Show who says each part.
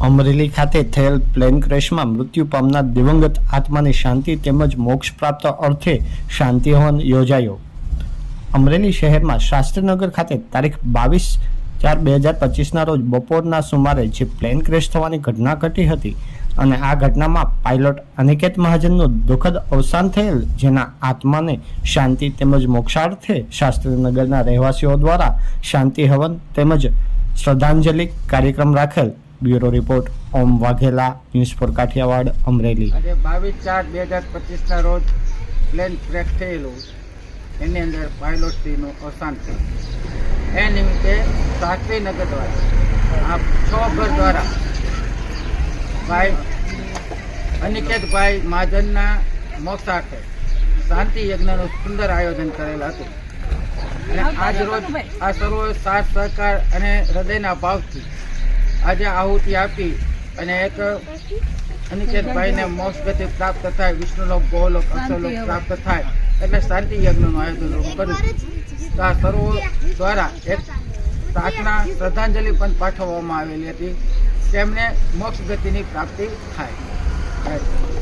Speaker 1: અમરેલી ખાતે થયેલ પ્લેન ક્રેશમાં મૃત્યુ પામનાર દિવંગત આત્માની શાંતિ તેમજ મોક્ષ પ્રાપ્ત અર્થે શાંતિ હવન યોજાયો. અમરેલી શહેરમાં શાસ્ત્રીનગર ખાતે તારીખ બાવીસ ચાર બે હજાર પચીસના રોજ બપોરના સુમારે જે પ્લેન ક્રેશ થવાની ઘટના ઘટી હતી અને આ ઘટનામાં પાયલોટ અનિકેત મહાજનનું દુઃખદ અવસાન થયેલ, જેના આત્માને શાંતિ તેમજ મોક્ષાર્થે શાસ્ત્રીનગરના રહેવાસીઓ દ્વારા શાંતિ હવન તેમજ શ્રદ્ધાંજલિ કાર્યક્રમ રાખેલ bureau report, Om Vaghela, news for Kathiawad, Amreli.
Speaker 2: આજે બાવીસ ચાર બે હજાર પચીસના રોજ પ્લેન ક્રેક થયેલું. એની અંદર પાયલોટશ્રીનું અવસાન થયું. એ નિમિત્તે શાસ્ત્રીનગર દ્વારા આ છ ઘર દ્વારા ભાઈ અનિકેતભાઈ મહાજનના મોક્ષાર્થે શાંતિ યજ્ઞનું સુંદર આયોજન કરેલ હતું. અને આજ રોજ આ સર્વ સાથ સહકાર અને હૃદયના ભાવથી આજે આહુતિ આપી અને એક અનિકેતભાઈને મોક્ષ ગતિ પ્રાપ્ત થાય વિષ્ણુલોક ગોલોક અક્ષરલોક પ્રાપ્ત થાય એટલે શાંતિ યજ્ઞનું આયોજન કર્યું તો આ સર્વો દ્વારા એક પ્રાર્થના શ્રદ્ધાંજલિ પણ પાઠવવામાં આવેલી હતી. તેમને મોક્ષ ગતિની પ્રાપ્તિ થાય.